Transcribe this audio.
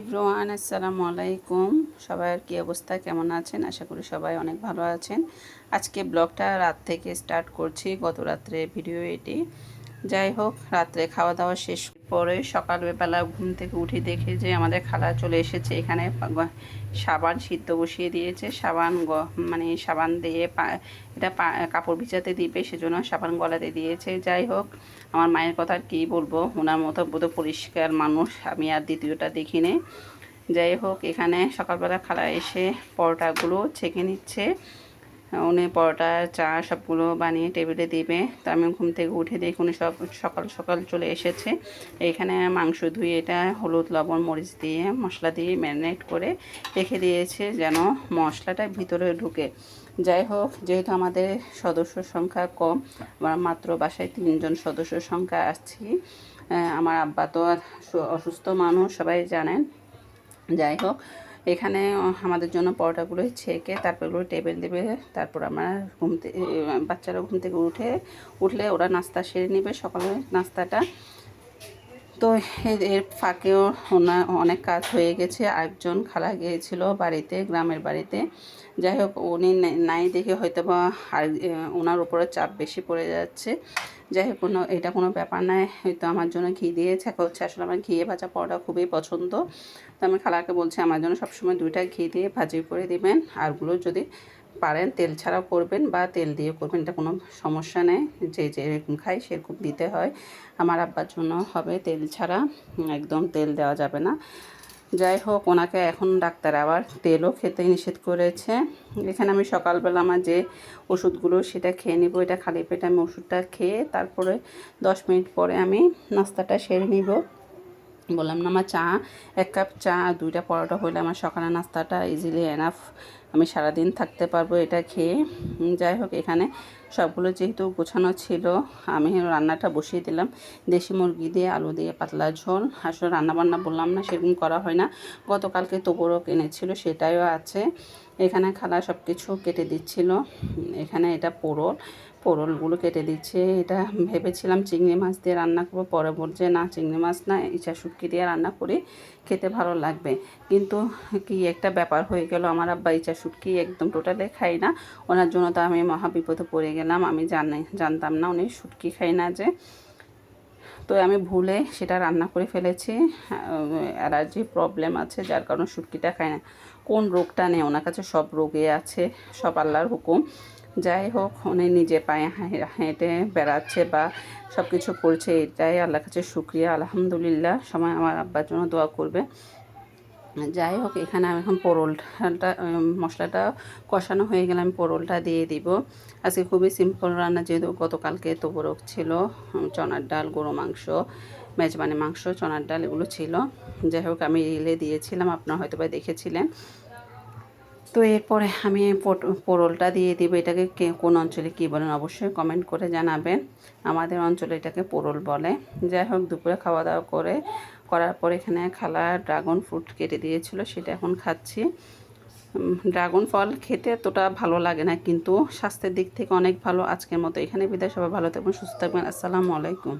ইব্রোহান আসসালামু আলাইকুম। সবার কি অবস্থা? কেমন আছেন? আশা করি সবাই অনেক ভালো আছেন। আজকে ব্লগটা রাত থেকে স্টার্ট করছি, গত রাত্রে ভিডিও এটি। যাই হোক, রাত্রে খাওয়া দাওয়া শেষ পরে সকালবেলা ঘুম থেকে উঠে দেখে যে আমাদের খালা চলে এসেছে। এখানে সাবান সিদ্ধ বসিয়ে দিয়েছে। সাবান মানে সাবান দিয়ে এটা কাপড় ভিজাতে দিবে, সেজন্য সাবান গলাতে দিয়েছে। যাই হোক, আমার মায়ের কথা আর কী বলব? ওনার মতো বোধ পরিষ্কার মানুষ আমি আর দ্বিতীয়টা দেখিনি। যাই হোক, এখানে সকালবেলা খালা এসে পরোটাগুলো ছেঁকে নিচ্ছে। উনি পরোটা, চা সবগুলো বানিয়ে টেবিলে দিবে। তো আমি ঘুম থেকে উঠে দেখি উনি সব সকাল সকাল চলে এসেছে। এখানে মাংস ধুয়ে এটা হলুদ, লবণ, মরিচ দিয়ে, মশলা দিয়ে ম্যারিনেট করে রেখে দিয়েছে যেন মশলাটা ভিতরে ঢুকে। যাই হোক, যেহেতু আমাদের সদস্য সংখ্যা কম, আমরা মাত্র বাসায় তিনজন সদস্য সংখ্যা আসছি। আমার আব্বা তো অসুস্থ মানুষ, সবাই জানেন। যাই হোক এখানে আমাদের জন্য পরোটাগুলো ছেঁকে তারপর ওগুলো টেবিল দেবে, তারপর আমরা ঘুম থেকে বাচ্চারা ঘুম থেকে উঠে, উঠলে ওরা নাস্তা সেরে নেবে সকালে নাস্তাটা। তো এর- ফাঁকেও ওনার অনেক কাজ হয়ে গেছে। আরেকজন খালা গিয়েছিল বাড়িতে, গ্রামের বাড়িতে। যাই হোক, উনি নাই- দেখে হয়তো বা আর ওনার উপরে চাপ বেশি পড়ে যাচ্ছে। যাই হোক, কোনো, এটা কোনো ব্যাপার নয় হয়তো আমার জন্য ঘি দিয়েছে হচ্ছে। আসলে আমার ঘিয়ে ভাজা পরোটা খুবই পছন্দ। তো আমি খালাকে বলছি, আমার জন্য সবসময় দুইটা ঘি দিয়ে ভাজি করে দিবেন। আরগুলো যদি পারেন, তেল ছাড়াও করবেন বা তেল দিয়ে করবেন, এটা কোনো সমস্যা নেই। যে যেরকম খাই সেরকম দিতে হয়। আমার আব্বার জন্য হবে তেল ছাড়া, একদম তেল দেওয়া যাবে না। যাই হোক, ওনাকে এখন ডাক্তার আবার তেলও খেতে নিষেধ করেছে। এখানে আমি সকালবেলা আমার যে ওষুধগুলো সেটা খেয়ে নিব, এটা খালি পেটে আমি ওষুধটা খেয়ে তারপরে দশ মিনিট পরে আমি নাস্তাটা সেরে নিব। বললাম, না, আমার চা, এক কাপ চা দুইটা পরোটা হলে আমার সকালে নাস্তাটা ইজিলি এনাফ আমি সারাদিন থাকতে পারব এটা খেয়ে। যাই হোক, এখানে সবগুলো যেহেতু গোছানো ছিল, আমি রান্নাটা বসিয়ে দিলাম। দেশি মুরগি দিয়ে, আলু দিয়ে, পাতলা ঝোল। আসলে রান্নাবান্না বললাম না, সেরকম করা হয় না। গতকালকে তোবড়ও কিনেছিল, সেটাইও আছে। এখানে খালা সব কিছু কেটে দিচ্ছিল। এখানে এটা পোড়ল। পোড়লগুলো কেটে দিচ্ছে। এটা ভেবেছিলাম চিংড়ি মাছ দিয়ে রান্না করব, পরে বলছে, না, চিংড়ি মাছ না, ইচা শুটকি দিয়ে রান্না করি, খেতে ভালো লাগবে। কিন্তু কি একটা ব্যাপার হয়ে গেল, আমার আব্বা ইচা শুটকি একদম টোটালে খাই না। ওনার জন্য তো আমি মহা বিপদে পড়ে গেলাম, আমি জানি, জানতাম না উনি শুটকি খাই না যে। তো আমি ভুলে সেটা রান্না করে ফেলেছি অ্যালার্জি প্রবলেম আছে, যার কারণে শুটকিটা খাই না। কোন রোগটা নেই, ওনার কাছে সব রোগে আছে, সব আল্লাহর হুকুম। যাই হোক, উনি নিজে পায়ে হেঁটে বেড়াচ্ছে বা সব কিছু করছে, এটাই আল্লাহর কাছে শুক্রিয়া। আলহামদুলিল্লাহ সময় আমার আব্বার জন্য দোয়া করবে। যাই হোক, এখানে আমি এখন পরোলটা মশলাটা কষানো হয়ে গেলে আমি পরোলটা দিয়ে দিব। আজকে খুবই সিম্পল রান্না, যেহেতু গতকালকে তোবরক ছিল চনার ডাল, গরু মাংস, মেজবানি মাংস, চনার ডাল এগুলো ছিল। যাই হোক, আমি রিলে দিয়েছিলাম, আপনারা হয়তো বা দেখেছিলেন। তো এরপরে আমি পোড়লটা দিয়ে দিব। এটাকে কোন অঞ্চলে কী বলেন অবশ্যই কমেন্ট করে জানাবেন। আমাদের অঞ্চলে এটাকে পোড়ল বলে। যাই হোক, দুপুরে খাওয়া দাওয়া করে, করার পর এখানে খালা ড্রাগন ফ্রুট কেটে দিয়েছিল, সেটা এখন খাচ্ছি। ড্রাগন ফল খেতে এতটা ভালো লাগে না, কিন্তু স্বাস্থ্যের দিক থেকে অনেক ভালো। আজকের মতো এখানে বিদায়। সবাই ভালো থাকবেন, সুস্থ থাকবেন। আসসালামু আলাইকুম।